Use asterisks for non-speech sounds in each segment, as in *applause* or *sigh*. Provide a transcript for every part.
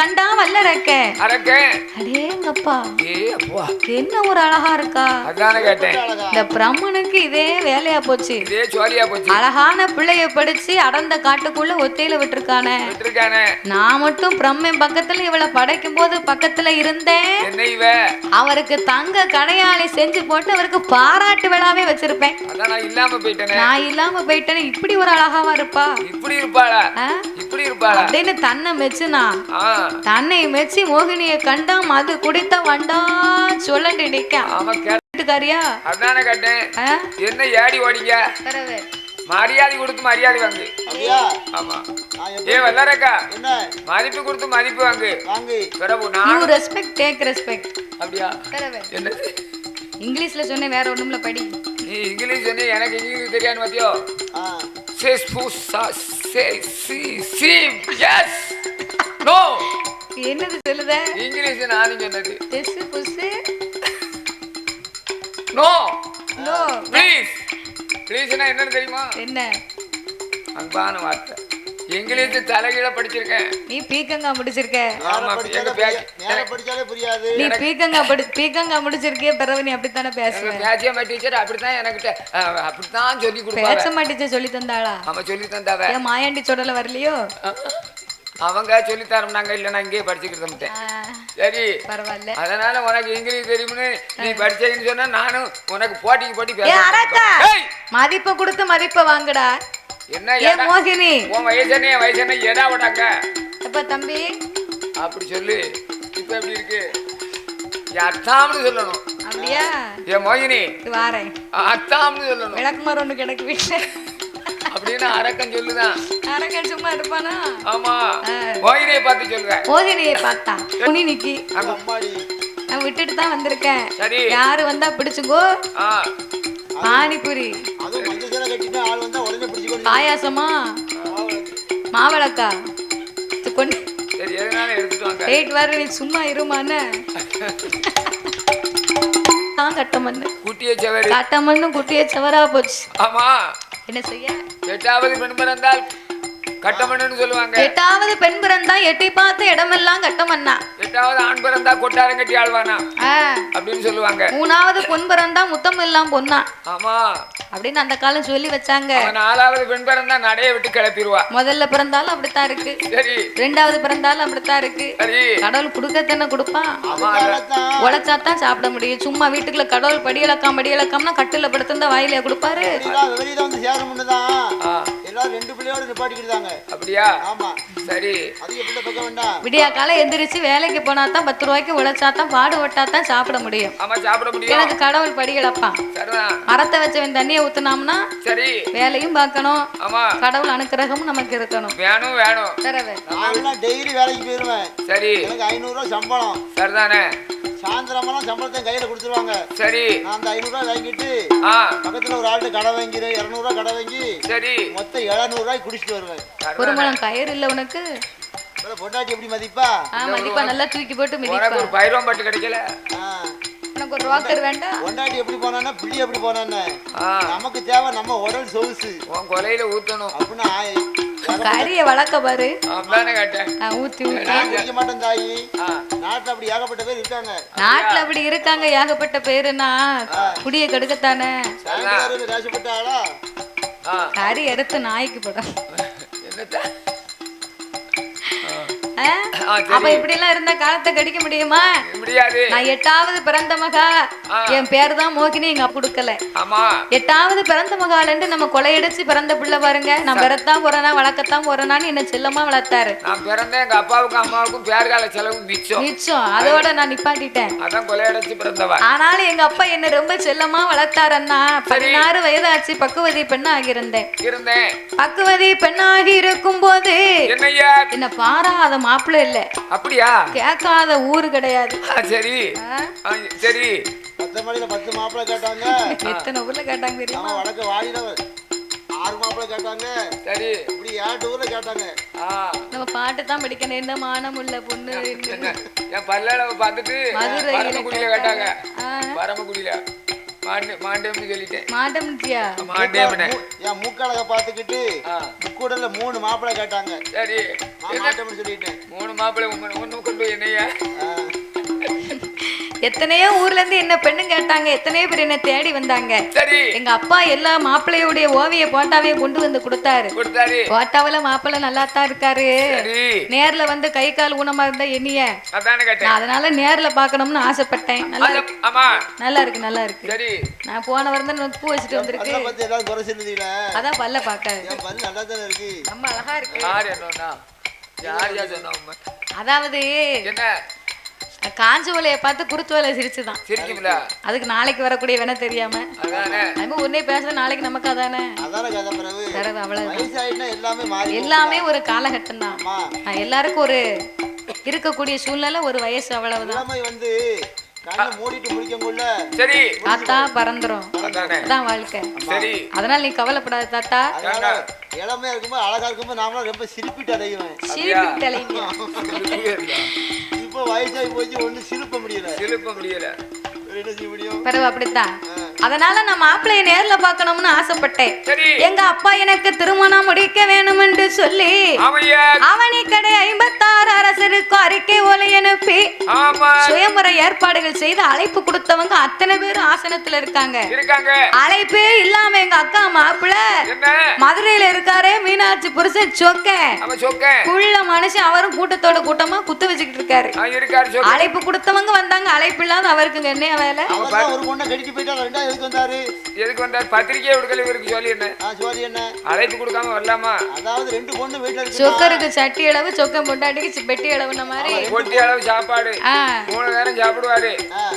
கண்டா வல்லறக்க அரக்க. அடேங்கப்பா ஏ அப்பா. என்ன ஒரு அழகா இருக்கா? அதானே கேட்டேன். இந்த பிரம்மனுக்கு இதே வேலையா போச்சு. இதே சோழியா போச்சு. அழகான பிள்ளைய படிச்சு அடர்ந்த காட்டுக்குள்ள ஒத்தையில விட்டுருக்கானே. விட்டுருக்கானே. நான் மட்டும் பிரம்மன் பக்கத்துல இவளை படைக்கும் போது பக்கத்துல இருந்தேன். அவருக்கு தங்க கடையாளி செஞ்சு போட்டு அவருக்கு பாராட்டு விழாவே வச்சிருப்பேன். நான் இல்லாம போயிட்டேனே. இப்படி ஒரு அழகாவா இருப்பா? இப்படி இருப்பாளா? இப்படி இருப்பாளா? அப்படின்னு தன்னை மெச்சுனா தன்னை மெச்சி மோகினியை கண்டா மது குடித்த வண்டா சொல்லண்டு நிக்கா ஆமா கே வீட்டுக்காரியா அதானே கேட்டேன்? என்ன ஏடி ஓடிங்க தரவு. மரியாதை கொடுத்து மரியாதை வாங்கு. அப்படியா? ஆமா. ஏ வல்லரக்கா. என்ன? மதிப்பு கொடுத்து மதிப்பு வாங்கு. You நான் respect, take respect. அப்படியா? தரவு. என்னது? இங்கிலீஷ்ல சொன்னேன் வேற ஒண்ணும்ல படி. நீ இங்கிலீஷ் சொன்னி எனக்கு இங்கிலீஷ் தெரியாது பாத்தியோ? ஆ. சேஸ் பூசா சே சி சீம் எஸ் நோ என்னது சொல்லுத? இங்கிலீஷ் நானும் சொன்னது. தெசு புசு. நோ. நோ. ப்ளீஸ் ப்ளீஸ்னா என்னன்னு தெரியுமா? என்ன? அன்பான வார்த்தை. இங்கிலீஷ் தலைகீழ படிச்சிருக்கேன் நீ பீக்கங்கா முடிச்சிருக்க. ஆமா, எங்க பேச்சு- படிச்சாலே புரியாது. நீ பீக்கங்கா படி பீக்கங்கா முடிச்சிருக்கே பிறகு நீ அப்படித்தானே பேசுவ? எங்க பேச்சியம்மா டீச்சர் அப்படித்தான் எனக்கிட்ட அஹ், அப்படித்தான் சொல்லி கொடுப்பாங்க பேச மாட்டேச்ச சொல்லி தந்தாளா? அவன் சொல்லி தந்தாவ. ஏன் மாயாண்டி சொடல வரலையோ? அவங்க சொல்லி தரம்னாங்க இல்ல நான் இங்கேயே படிச்சுக்கிட்டு சரி. பரவாயில்ல. அதனால உனக்கு இங்கிலீஷ் தெரியும்னு நீ படிச்சேன்னு சொன்னா நானும் உனக்கு போட்டிக்கு போட்டி ஏ மதிப்பை கொடுத்து மதிப்பை வாங்குடா. என்ன ஏ மோகினி. உன் வயசு என்ன என் வயசு என்ன எடா விடாங்க எப்ப தம்பி? அப்படி சொல்லு. இப்ப எப்படி இருக்கு? அத்தாம்னு சொல்லணும். அப்படியா? என் மோகினி. வாரேன். அத்தாம்னு சொல்லணும். விளக்குமாறு ஒண்ணு கிடக்கு வீட்டுல. அப்படின்னு அரக்கன் சொல்லுதான் அரக்கன் சும்மா இருப்பானா? ஆமா. மோகினியை பார்த்து சொல்லுவேன் மோகினியை பார்த்தா. துணி நிக்கி. நான் விட்டுட்டு தான் வந்திருக்கேன். சரி. யாரு வந்தா பிடிச்சுக்கோ? பானிபூரி. பாயாசமா? மாவிளக்கா. கொண்டு. வெயிட் வர நீ சும்மா இருமான்னு *laughs* தான் கட்டமண்ணு குட்டியை செவரு. கட்டமண்ணு குட்டிய சவரா போச்சு. ஆமா. என்ன செய்ய? எட்டாவது பெண் பிறந்தால் கட்டமண்ணுன்னு சொல்லுவாங்க. எட்டாவது பெண் பிறந்தா எட்டி பார்த்து இடமெல்லாம் கட்டமண்ணா எட்டாவது ஆண் பிறந்தா கொட்டாரம் கட்டி ஆழ்வானா அப்படின்னு சொல்லுவாங்க. மூணாவது பொன் பிறந்தா முத்தம் எல்லாம் பொண்ணா. ஆமா. அப்படின்னு அந்த காலம் சொல்லி வச்சாங்க. நாலாவது பெண் பிறந்தா நடைய விட்டு கிளப்பிடுவா. முதல்ல பிறந்தாலும் அப்படித்தான் இருக்கு. சரி. ரெண்டாவது பிறந்தாலும் அப்படித்தான் இருக்கு. கடவுள் கொடுக்கத்தானே கொடுப்பான். ஆமா தான் உழைச்சாதான் சாப்பிட முடியும். சும்மா வீட்டுக்குள்ள கடவுள் படியலக்காம் படியலக்காம்னா கட்டில படுத்திருந்தா வாயில கொடுப்பாரு. வெளியில வந்து சேரும் முன்னதான் ஆ, எல்லாரும் ரெண்டு பிள்ளையோட நிப்பாட்டிக்கிட்டாங்க. அப்படியா? ஆமா. சரி. அதிக பிள்ளை பக்கம் வேண்டாம்? விடியா காலம் எந்திரிச்சு வேலைக்கு போனா தான் பத்து ரூபாய்க்கு உழைச்சாதான் பாடுபட்டா தான் சாப்பிட முடியும். ஆமா சாப்பிட முடியும். எனக்கு கடவுள் படி இழப்பான். சரிதான். மரத்தை வச்சவன் தண்ணியை ஊத்துனாம்னா சரி. வேலையும் பார்க்கணும். ஆமா. கடவுள் அனுக்கிரகமும் நமக்கு இருக்கணும். வேணும் வேணும். தரவே. நான்லாம் டெய்லி வேலைக்கு போயிருவேன். சரி. எனக்கு ஐநூறுரூவா சம்பளம். சரிதானே. சாயந்தரமெல்லாம் சம்பளத்தை கையில கொடுத்துருவாங்க. சரி. நான் அந்த ஐநூறுரூவா வாங்கிட்டு ஆ. பக்கத்துல ஒரு ஆள்கிட்ட கடை வாங்கிறேன் இரநூறுவா கடை வாங்கி சரி. மொத்தம் எழுநூறுவாய்க்கு குடிச்சிட்டு வருவேன். ஒரு கயிறு இல்ல உனக்கு? பொண்டாட்டி எப்படி மதிப்பா? ஆ மதிப்பா. நல்லா தூக்கி போட்டு மிதிப்பா. ஒரு பயிரம் பட்டு கிடைக்கல. ஆ. உனக்கு ஒரு ரோக்கர் வேண்டாம் பொண்டாட்டி எப்படி போனான்னா பிள்ளை எப்படி போனான்னு? நமக்கு தேவை நம்ம உடல் சொகுசு. உன் கொலையில ஊத்தணும். அப்படின்னு கறியை வளர்க்க பாரு. அப்படிதானே கேட்டேன். நான் ஊத்தி ஊத்தி. மாட்டேன் தாயி. நாட்டுல அப்படி ஏகப்பட்ட பேர் இருக்காங்க. நாட்டுல அப்படி இருக்காங்க ஏகப்பட்ட பேருனா குடிய கெடுக்கத்தானே? கறி எடுத்து நாய்க்கு போடும் என்னத்த? ஆ? ஆ, அப்ப இப்படி எல்லாம் இருந்தா காலத்தை கடிக்க முடியுமா? முடியாது. நான் எட்டாவது பிறந்த மகா. என் பேர் தான் மோகினி எங்க கொடுக்கல. எட்டாவது பிறந்த மகாலண்டு நம்ம கொலையடிச்சு பிறந்த பிள்ளை பாருங்க. நான் பிறத்தான் போறேனா வளர்க்கத்தான் போறேனான்னு என்ன செல்லமா வளர்த்தாரு. நான் பிறந்தேன் எங்க அப்பாவுக்கும் அம்மாவுக்கும் பேர்கால செலவு மிச்சம். மிச்சம். அதோட நான் நிப்பாட்டிட்டேன். அதான் கொலையடைச்சு பிறந்தவ. ஆனாலும் எங்க அப்பா என்ன ரொம்ப செல்லமா வளர்த்தாரன்னா பதினாறு வயதாச்சு பக்குவதி பெண்ணா ஆகியிருந்தேன் இருந்தேன். பக்குவதி பெண்ணாகி இருக்கும் போது என்ன பாராத மாப்பிள்ளை இல்ல. அப்படியா? கேட்காத ஊரு கிடையாது. சரி. சரி. பத்து மணியில பத்து மாப்பிள்ளை கேட்டாங்க. எத்தனை ஊர்ல கேட்டாங்க தெரியுமா? வடக்கு வாடியில ஆறு மாப்பிள்ளை கேட்டாங்க. சரி. இப்படி ஏழு ஊர்ல கேட்டாங்க. நம்ம பாட்டு தான் படிக்கணும். என்ன மானம் உள்ள பொண்ணு? என்ன என் பல்லளவு பார்த்துட்டு பரமக்குடியில கேட்டாங்க. பரமக்குடியில. மாண்டு மாண்டேம்னு சொல்லிட்டேன். மாட்டம்ட்டியா மாண்டேம்னு என் மூக்கழக பார்த்துக்கிட்டு முக்கூடல மூணு மாப்பிள்ளை கேட்டாங்க. சரி. நான் மாட்டோம்னு சொல்லிட்டேன். மூணு மாப்பிள்ளை உங்க ஒண்ணு கொண்டு போய் என்னையா. எத்தனையோ ஊர்ல இருந்து என்ன பெண்ணு கேட்டாங்க எத்தனையோ பேர் என்ன தேடி வந்தாங்க. சரி. எங்க அப்பா எல்லா மாப்பிள்ளையுடைய ஓவிய போட்டாவே கொண்டு வந்து கொடுத்தாரு. கொடுத்தாரு. போட்டாவில மாப்பிள்ளை நல்லா தான் இருக்காரு நேர்ல வந்து கை கால் ஊனமா இருந்தா என்னைய? அதானே கேட்டேன். நான் அதனால நேர்ல பார்க்கணும்னு ஆசைப்பட்டேன். நல்லா அது- ஆமா. நல்லா இருக்கு நல்லா இருக்கு. சரி. நான் போன வாரம் தான் பூ வச்சுட்டு வந்திருக்கு. அதான் பல்ல பார்க்காது என் பல்லு நல்லா தானே இருக்கு. ரொம்ப அழகா இருக்கு. யார் என்னன்னா? யார் யார் சொன்னா உண்மை? அதாவது என்ன? காஞ்ச ஓலையை பார்த்து குருத்து ஓலை சிரிச்சுதான். சிரிக்கும்ல. அதுக்கு நாளைக்கு வரக்கூடிய வேணா தெரியாம. மாதிரி உடனே பேசுற நாளைக்கு நமக்கு அதானே? பிறகு. ஆயிட்டுனா எல்லாமே மாறி எல்லாமே ஒரு காலகட்டம் தான் ஆமா எல்லாருக்கும் ஒரு இருக்கக்கூடிய சூழ்நிலை ஒரு வயசு அவ்வளவுதான். வந்து சரி. தாத்தா பறந்துரும். அதானே. வாழ்க்கை. சரி. அதனால நீ கவலைப்படாத தாத்தா. இளமையா இருக்கும்போது அழகா இருக்கும்போது நாமளும் ரொம்ப சிரிப்பிட்டு அடையுவேன் சிரிப்பு தலைங்க இப்போ வயசாகி போச்சு ஒன்றும் சிரிப்ப முடியல. சிலுப்ப முடியல. வேற என்ன செய்ய முடியும்? பிறகு அப்படித்தான். அதனால நான் மாப்பிள்ளைய நேர்ல பார்க்கணும்னு ஆசைப்பட்டேன். சரி. எங்க அப்பா எனக்கு திருமணம் முடிக்க வேணும் என்று சொல்லி அவனி கடை ஐம்பத்தாறு அரசருக்கு அறிக்கை ஓலை அனுப்பி சுயமுறை ஏற்பாடுகள் செய்து அழைப்பு கொடுத்தவங்க அத்தனை பேரும் ஆசனத்துல இருக்காங்க. அழைப்பே இல்லாம எங்க அக்கா மாப்பிள்ள என்ன? மதுரையில இருக்காரே மீனாட்சி புருஷன் சொக்க. குள்ள மனுஷன் அவரும் கூட்டத்தோட கூட்டமா குத்து வச்சுக்கிட்டு இருக்காரு. அவன் இருக்காரு சொக்க. அழைப்பு கொடுத்தவங்க வந்தாங்க அழைப்பு இல்லாத அவருக்கு என்ன வேலை? எதுக்கு வந்தாரு? எதுக்கு வந்தார்? பத்திரிக்கை விடுக்கல இவருக்கு சொல்லி என்ன ஆ சோரி என்ன அழைப்பு கொடுக்காம வரலாமா? அதாவது ரெண்டு பொண்ணு வீட்டுல இருக்கு சொக்கருக்கு சட்டி அளவு சொக்கம் பொண்டாட்டிக்கு பெட்டி அளவுன மாதிரி. பொட்டி அளவு சாப்பாடு. மூணு நேரம் சாப்பிடுவாரு.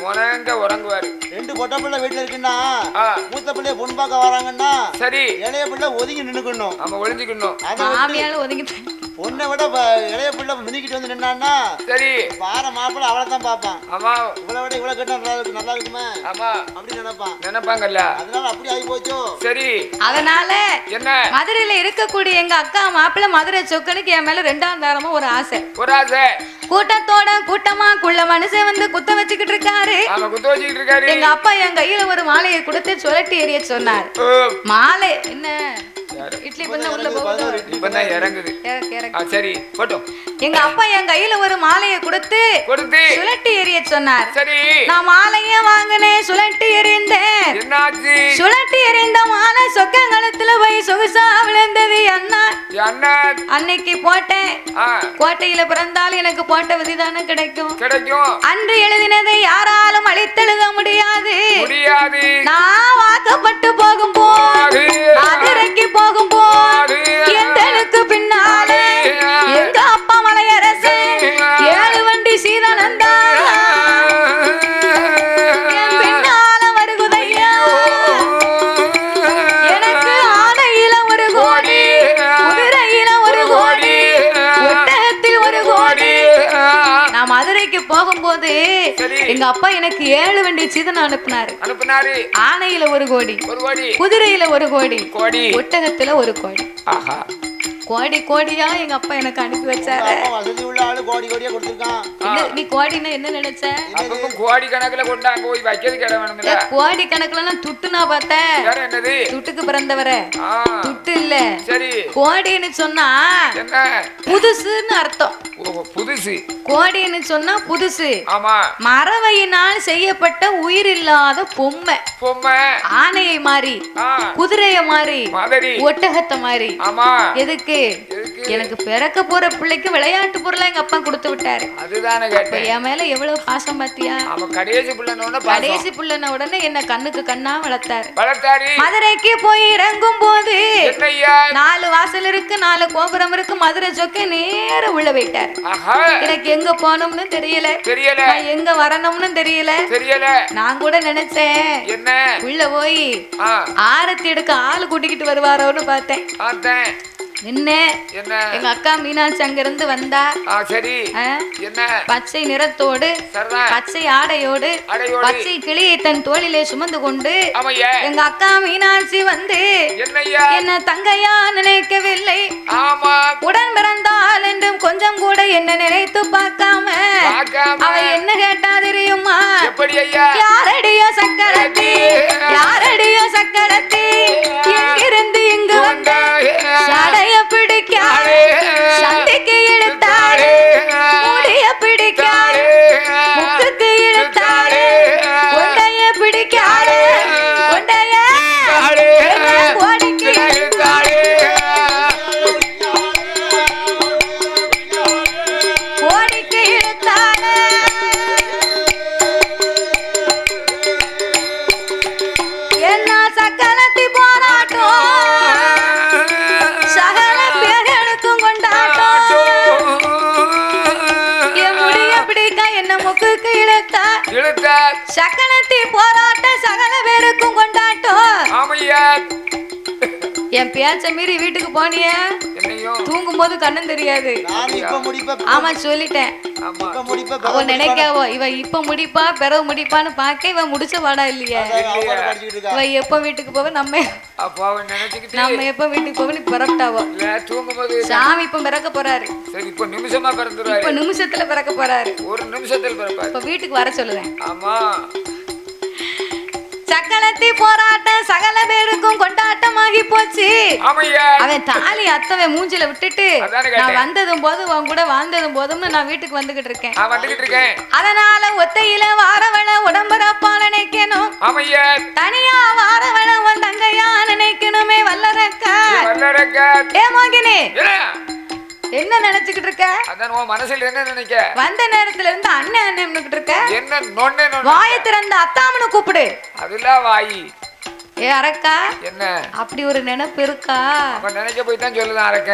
உணங்க உறங்குவாரு. ரெண்டு பொட்டை பிள்ளை வீட்டுல இருக்குன்னா மூத்த பிள்ளைய பொண்ணு பார்க்க வராங்கன்னா சரி. இளைய பிள்ளை ஒதுங்கி நின்னுக்கணும். நம்ம ஒளிஞ்சுக்கணும். ஒதுங்கி பொண்ணை விட இளைய பிள்ளை மினிக்கிட்டு வந்து நின்னான்னா சரி. வார மாப்பிள்ளை அவளை தான் பார்ப்பான். ஆமா. இவளை விட இவ்வளவு கட்ட நல்லா இருக்கு நல்லா இருக்குமே? ஆமா. அப்படி நினைப்பான். நினைப்பாங்கல்ல. அதனால அப்படி ஆகி போச்சோ? சரி. அதனால என்ன? மதுரையில இருக்கக்கூடிய எங்க அக்கா மாப்பிள்ள மதுரை சொக்கனுக்கு என் மேல ரெண்டாம் தாரமா ஒரு ஆசை. ஒரு ஆசை. கூட்டத்தோட கூட்டமா குள்ள மனுஷன் வந்து குத்த வச்சுக்கிட்டு இருக்காரு. குத்து வச்சுக்கிட்டு இருக்காரு. எங்க அப்பா என் கையில ஒரு மாலையை கொடுத்து சுழட்டி எறிய சொன்னார். மாலை என்ன? இட்லி பண்ண உள்ள போகுது. இப்பதான் இறங்குது. இறக்கு, இறக்கு. ஆ சரி போட்டோம். எங்க அப்பா என் கையில ஒரு மாலையை கொடுத்து கொடுத்து. சுழட்டி எறிய சொன்னார். சரி. நான் மாலைய வாங்கினேன் சுழட்டி எறிந்தேன். என்னாச்சு? சுழட்டி எறிந்த மாலை சொக்கங்கலத்துல போய் சொகுசா அண்ணன் அன்னைக்கு போட்டேன் கோட்டையில பிறந்தால் எனக்கு போட்ட விதிதானே கிடைக்கும். கிடைக்கும். அன்று எழுதினதை யாராலும் அழித்தெழுத முடியாது. முடியாது. நான் வாக்கப்பட்டு போகும் போது மதுரைக்கு போகும் போது போகும்போது. எங்க அப்பா எனக்கு ஏழு வண்டி சீதனம் அனுப்புனாரு. அனுப்புனாரு. ஆணையில ஒரு கோடி ஒரு கோடி. குதிரையில ஒரு கோடி கோடி. ஒட்டகத்துல ஒரு கோடி. ஆஹா. கோடி கோடியா எங்க அப்பா எனக்கு அனுப்பி வச்சாரு. அப்பா வசதி உள்ள ஆளு கோடி கோடியா கொடுத்துருக்கான். என்ன- நீ கோடின்னா என்ன நினைச்ச? அப்பப்ப கோடி கணக்குல கொண்டாங்க போய் வைக்கிறதுக்கு இடம் வேணும்ல. ஏ, கோடி கணக்குல துட்டு நான் பார்த்தேன். வேற என்னது? துட்டுக்கு பிறந்தவர. ஆ. துட்டு இல்ல. சரி. கோடின்னு சொன்னா என்ன? புதுசுன்னு அர்த்தம். ஓ புதுசு. கோடின்னு சொன்னா புதுசு. ஆமா. மரவையினால் செய்யப்பட்ட உயிர் இல்லாத பொம்மை. பொம்மை. ஆனையை மாறி ஆ. குதிரைய மாறி மாதிரி. ஒட்டகத்தை மாறி. ஆமா. எதுக்கு? எதுக்கு எனக்கு பிறக்க போற பிள்ளைக்கு விளையாட்டு பொருளா எங்க அப்பா கொடுத்து விட்டாரு. அதுதானே கேட்டேன். என் மேல எவ்வளவு பாசம் பாத்தியா? அவன் கடைசி பிள்ளைனோட பாசம். கடைசி புள்ளன உடனே என்ன கண்ணுக்கு கண்ணா வளர்த்தாரு. வளர்த்தாரி. மதுரைக்கு போய் இறங்கும் போது நாலு வாசல் இருக்கு நாலு கோபுரம் இருக்கு மதுரை சொக்க நேர உள்ள போயிட்டாரு. எனக்கு எங்க போகணும்னு தெரியல. தெரியல. எங்க வரணும்னு தெரியல. தெரியல. நான் கூட நினைச்சேன். என்ன? உள்ள போய் ஆரத்தி எடுக்க ஆள் கூட்டிக்கிட்டு வருவாரோன்னு பார்த்தேன். பார்த்தேன். என்ன என்ன? எங்க அக்கா மீனாட்சி அங்க இருந்து வந்தா சரி. என்ன? பச்சை நிறத்தோடு பச்சை ஆடையோடு பச்சை கிளியை தன் தோளிலே சுமந்து கொண்டு எங்க அக்கா மீனாட்சி வந்து என்ன தங்கையா நினைக்கவில்லை. உடன் பிறந்தால் என்றும் கொஞ்சம் கூட என்ன நினைத்து பார்க்காம அவ என்ன கேட்டா தெரியுமா? யாரடியோ சக்கரத்தி? யாரடியோ சக்கரத்தி என் பேச்ச மீறி வீட்டுக்கு போனிய? தூங்கும் போது கண்ணும் தெரியாது. நான் இப்ப முடிப்பேன் ஆமா சொல்லிட்டேன். ஆமா. இப்ப முடிப்பேன் அவ நினைக்காவோ இவ இப்ப முடிப்பா பிறகு முடிப்பான்னு பார்க்க இவ முடிச்ச வாடா இல்லையே? இவ எப்ப வீட்டுக்கு போவ? நம்ம அவன் நம்ம எப்ப வீட்டுக்கு போவ நீ பிறப்பிட்டாவோ சாமி இப்ப பிறக்க போறாரு. சரி இப்போ நிமிஷமா பிறந்துருவாரு. இப்ப நிமிஷத்துல பிறக்க போறாரு. ஒரு நிமிஷத்தில் பிறப்பாரு. இப்ப வீட்டுக்கு வர சொல்லுவேன். ஆமா. சக்கலத்தி போராட்டம் சகல பேருக்கும் கொண்டாட்டமாகி போச்சு. அவன் தாலி அத்தவன் மூஞ்சில விட்டுட்டு நான். வந்ததும் போதும் உன் கூட வாழ்ந்ததும் போதும்னு நான் வீட்டுக்கு வந்துகிட்டு இருக்கேன். அதனால ஒத்தையில வாரவள உடம்புறப்பா நினைக்கணும். தனியா வாரவள உன் தங்கையா நினைக்கணுமே வல்லரக்கா. ஏ மோகினி. என்ன? நினைச்சுக்கிட்டு இருக்க? அதான் உன் மனசுல என்ன நினைக்க? வந்த நேரத்துல இருந்து அண்ணன் அண்ணன்னுக்கிட்டு இருக்க? என்ன நொண்ணே நொண்ணு? வாயை திறந்த அத்தாமனு கூப்பிடு. அதெல்லாம் வாயி. ஏ அரக்கா என்ன? அப்படி ஒரு நினைப்பு இருக்கா? அவன் நினைக்க போய் தான் சொல்லுதான்?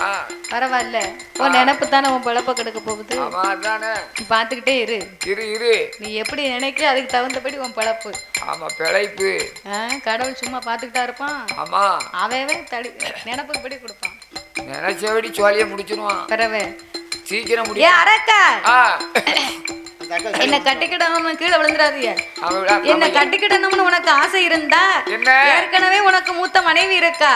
ஆ? பரவாயில்ல. உன் நினைப்பு தானே உன் பிழப்ப கெடுக்க போகுது? ஆமா அதானே. நீ பார்த்துக்கிட்டே இரு. இரு இரு. நீ எப்படி நினைக்க அதுக்கு தகுந்தபடி உன் பிழப்பு. ஆமா பிழைப்பு. கடவுள் சும்மா பார்த்துக்கிட்டா இருப்பான். ஆமா. அவன் தடி நினப்புக்கு படி கொடுப்பான். நினைச்சபடி சோழிய முடிச்சிருவான்? பிறவே சீக்கிரம் ஏ முடியும் அரக்கா அந்த அக்கா என்ன கட்டிக்கிடணும்னு கீழே விழுந்துடாதீங்க. என்ன கட்டிக்கிடணும்னு உனக்கு ஆசை இருந்தா என்ன? ஏற்கனவே உனக்கு மூத்த மனைவி இருக்கா?